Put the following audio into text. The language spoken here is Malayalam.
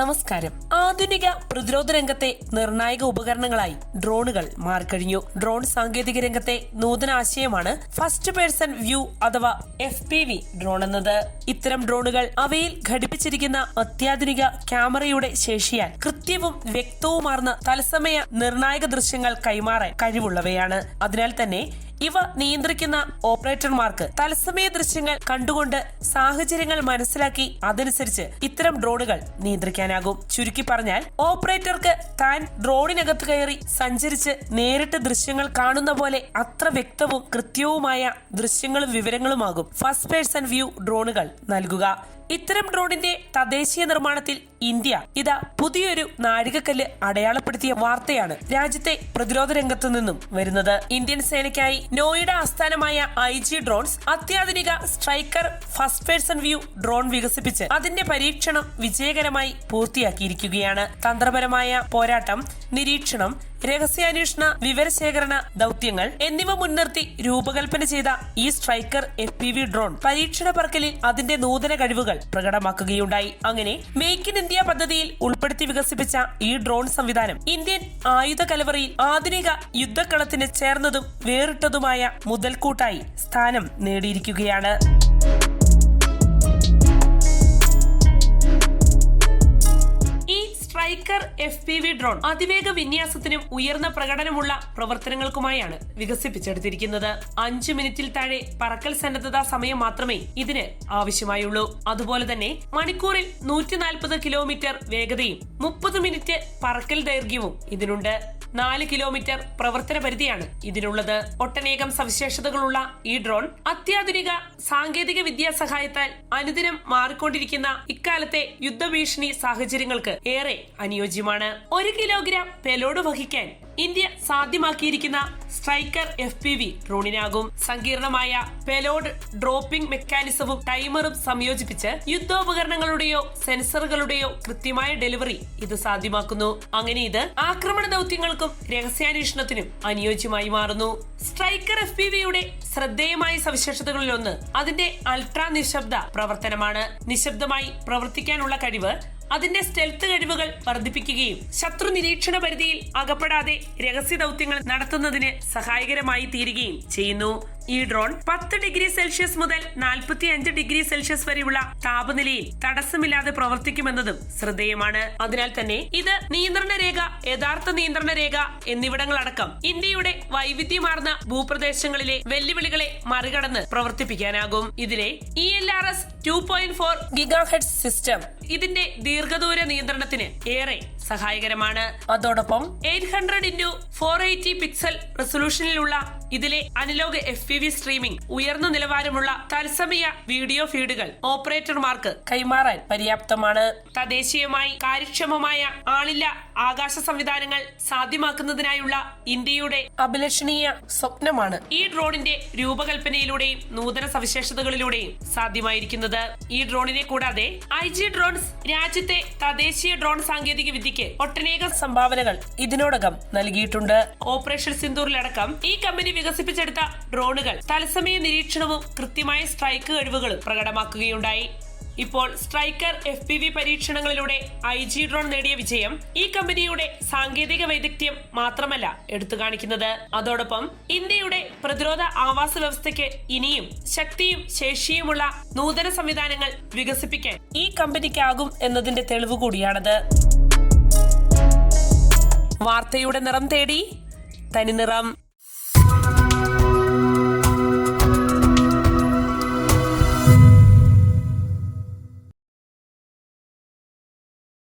നമസ്കാരം. ആധുനിക പ്രതിരോധ രംഗത്തെ നിർണായക ഉപകരണങ്ങളായി ഡ്രോണുകൾ മാറിക്കഴിഞ്ഞു. ഡ്രോൺ സാങ്കേതിക രംഗത്തെ നൂതന ആശയമാണ് ഫസ്റ്റ് പേഴ്സൺ വ്യൂ അഥവാ എഫ് പി വി ഡ്രോൺ എന്നത്. ഇത്തരം ഡ്രോണുകൾ അവയിൽ ഘടിപ്പിച്ചിരിക്കുന്ന അത്യാധുനിക ക്യാമറയുടെ ശേഷിയാൽ കൃത്യവും വ്യക്തവുമാർന്ന തത്സമയ നിർണായക ദൃശ്യങ്ങൾ കൈമാറാൻ കഴിവുള്ളവയാണ്. അതിനാൽ തന്നെ ഇവ നിയന്ത്രിക്കുന്ന ഓപ്പറേറ്റർമാർക്ക് തത്സമയ ദൃശ്യങ്ങൾ കണ്ടുകൊണ്ട് സാഹചര്യങ്ങൾ മനസ്സിലാക്കി അതനുസരിച്ച് ഇത്തരം ഡ്രോണുകൾ നിയന്ത്രിക്കാനാകും. ചുരുക്കി പറഞ്ഞാൽ ഓപ്പറേറ്റർക്ക് താൻ ഡ്രോണിനകത്ത് കയറി സഞ്ചരിച്ച് നേരിട്ട് ദൃശ്യങ്ങൾ കാണുന്ന പോലെ അത്ര വ്യക്തവും കൃത്യവുമായ ദൃശ്യങ്ങളും വിവരങ്ങളുമാകും. ഫസ്റ്റ് പേഴ്സൺ വ്യൂ ഡ്രോണുകൾ നൽകുക. ഇത്തരം ഡ്രോണിന്റെ തദ്ദേശീയ നിർമ്മാണത്തിൽ ഇന്ത്യ ഇതാ പുതിയൊരു നാഴികക്കല്ല് അടയാളപ്പെടുത്തിയ വാർത്തയാണ് രാജ്യത്തെ പ്രതിരോധ രംഗത്തു നിന്നും വരുന്നത്. ഇന്ത്യൻ സേനയ്ക്കായി നോയിഡ ആസ്ഥാനമായ ഐ ജി ഡ്രോൺസ് അത്യാധുനിക Striker first person view drone വികസിപ്പിച്ച് അതിന്റെ പരീക്ഷണം വിജയകരമായി പൂർത്തിയാക്കിയിരിക്കുകയാണ്. തന്ത്രപരമായ പോരാട്ടം നിരീക്ഷണം രഹസ്യാന്വേഷണ വിവരശേഖരണ ദൗത്യങ്ങൾ എന്നിവ മുൻനിർത്തി രൂപകൽപ്പന ചെയ്ത ഈ Striker F P V drone പരീക്ഷണ പറക്കലിൽ അതിന്റെ നൂതന കഴിവുകൾ പ്രകടമാക്കുകയുണ്ടായി. അങ്ങനെ മേക്ക് ഇൻ ഇന്ത്യ പദ്ധതിയിൽ ഉൾപ്പെടുത്തി വികസിപ്പിച്ച ഈ ഡ്രോൺ സംവിധാനം ഇന്ത്യൻ ആയുധ കലവറയിൽ ആധുനിക യുദ്ധക്കളത്തിന് ചേർന്നതും വേറിട്ടതുമായ മുതൽക്കൂട്ടായി സ്ഥാനം നേടിയിരിക്കുകയാണ്. എഫ് പി വി ഡ്രോൺ അതിവേഗ വിന്യാസത്തിനും ഉയർന്ന പ്രകടനമുള്ള പ്രവർത്തനങ്ങൾക്കുമായാണ് വികസിപ്പിച്ചെടുത്തിരിക്കുന്നത്. അഞ്ചു മിനിറ്റിൽ താഴെ പറക്കൽ സന്നദ്ധതാ സമയം മാത്രമേ ഇതിന് ആവശ്യമായുള്ളൂ. അതുപോലെ തന്നെ മണിക്കൂറിൽ നൂറ്റി കിലോമീറ്റർ വേഗതയും മുപ്പത് മിനിറ്റ് പറക്കൽ ദൈർഘ്യവും ഇതിനുണ്ട്. നാല് കിലോമീറ്റർ പ്രവർത്തന പരിധിയാണ്. ഇതിനുള്ളത് ഒട്ടനേകം സവിശേഷതകളുള്ള ഈ ഡ്രോൺ അത്യാധുനിക സാങ്കേതിക വിദ്യാ സഹായത്താൽ അനുദിനം മാറിക്കൊണ്ടിരിക്കുന്ന ഇക്കാലത്തെ യുദ്ധഭീഷണി സാഹചര്യങ്ങൾക്ക് ഏറെ അനുയോജ്യമാണ്. ഒരു കിലോഗ്രാം പെലോഡ് വഹിക്കാൻ ഇന്ത്യ സാധ്യമാക്കിയിരിക്കുന്ന സ്ട്രൈക്കർ എഫ് പി വി ഡ്രോണിനാകും സങ്കീർണമായ പെലോഡ് ഡ്രോപ്പിംഗ് മെക്കാനിസവും ടൈമറും സംയോജിപ്പിച്ച് യുദ്ധോപകരണങ്ങളുടെയോ സെൻസറുകളുടെയോ കൃത്യമായ ഡെലിവറി ഇത് സാധ്യമാക്കുന്നു. അങ്ങനെ ഇത് ആക്രമണ ദൗത്യങ്ങൾക്കും രഹസ്യാന്വേഷണത്തിനും അനുയോജ്യമായി മാറുന്നു. സ്ട്രൈക്കർ എഫ് പി വിയുടെ ശ്രദ്ധേയമായ സവിശേഷതകളിലൊന്ന് അതിന്റെ അൾട്രാ നിശബ്ദ പ്രവർത്തനമാണ്. നിശബ്ദമായി പ്രവർത്തിക്കാനുള്ള കഴിവ് അതിന്റെ സ്റ്റെൽത്ത് കഴിവുകൾ വർദ്ധിപ്പിക്കുകയും ശത്രു നിരീക്ഷണ പരിധിയിൽ അകപ്പെടാതെ രഹസ്യ ദൗത്യങ്ങൾ നടത്തുന്നതിന് സഹായകരമായി തീരുകയും ചെയ്യുന്നു. ഈ ഡ്രോൺ പത്ത് ഡിഗ്രി സെൽഷ്യസ് മുതൽ നാൽപ്പത്തി അഞ്ച് ഡിഗ്രി സെൽഷ്യസ് വരെയുള്ള താപനിലയിൽ തടസ്സമില്ലാതെ പ്രവർത്തിക്കുമെന്നതും ശ്രദ്ധേയമാണ്. അതിനാൽ തന്നെ ഇത് നിയന്ത്രണ രേഖ യഥാർത്ഥ നിയന്ത്രണ രേഖ എന്നിവിടങ്ങളടക്കം ഇന്ത്യയുടെ വൈവിധ്യമാർന്ന ഭൂപ്രദേശങ്ങളിലെ വെല്ലുവിളികളെ മറികടന്ന് പ്രവർത്തിപ്പിക്കാനാകും. ഇതിലെ E L R S two point four ഗിഗാഹെഡ് system ഇതിന്റെ ദീർഘദൂര നിയന്ത്രണത്തിന് ഏറെ സഹായകരമാണ്. അതോടൊപ്പം eight hundred into four eighty pixel റെസൊല്യൂഷനിലുള്ള ഇതിലെ analogue F P V streaming ഉയർന്ന നിലവാരമുള്ള തത്സമയ വീഡിയോ ഫീഡുകൾ ഓപ്പറേറ്റർമാർക്ക് കൈമാറാൻ പര്യാപ്തമാണ്. തദ്ദേശീയമായി കാര്യക്ഷമമായ ആളില്ല ആകാശ സംവിധാനങ്ങൾ സാധ്യമാക്കുന്നതിനായുള്ള ഇന്ത്യയുടെ അഭിലഷണീയ സ്വപ്നമാണ് ഈ ഡ്രോണിന്റെ രൂപകൽപ്പനയിലൂടെയും നൂതന സവിശേഷതകളിലൂടെയും സാധ്യമായിരിക്കുന്നത്. ഈ ഡ്രോണിനെ കൂടാതെ ഐ ജി ഡ്രോൺസ്. രാജ്യത്തെ തദ്ദേശീയ ഡ്രോൺ സാങ്കേതിക വിദ്യയ്ക്ക് ഒട്ടനേകം സംഭാവനകൾ ഇതിനോടകം നൽകിയിട്ടുണ്ട്. ഓപ്പറേഷൻ സിന്ദൂറിലടക്കം ഈ കമ്പനി വികസിപ്പിച്ചെടുത്ത ഡ്രോണുകൾ തത്സമയ നിരീക്ഷണവും കൃത്യമായ സ്ട്രൈക്ക് കഴിവുകളും പ്രകടമാക്കുകയുണ്ടായി. ഇപ്പോൾ സ്ട്രൈക്കർ എഫ് പി വി പരീക്ഷണങ്ങളിലൂടെ ഐ ജി ഡ്രോൺ നേടിയ വിജയം ഈ കമ്പനിയുടെ സാങ്കേതിക വൈദഗ്ധ്യം മാത്രമല്ല എടുത്തു കാണിക്കുന്നത്. അതോടൊപ്പം ഇന്ത്യയുടെ പ്രതിരോധ ആവാസ വ്യവസ്ഥയ്ക്ക് ഇനിയും ശക്തിയും ശേഷിയുമുള്ള നൂതന സംവിധാനങ്ങൾ വികസിപ്പിക്കാൻ ഈ കമ്പനിക്കാകും എന്നതിന്റെ തെളിവ് കൂടിയാണത്. വാർത്തയുടെ നിറം തേടി തനിനിറം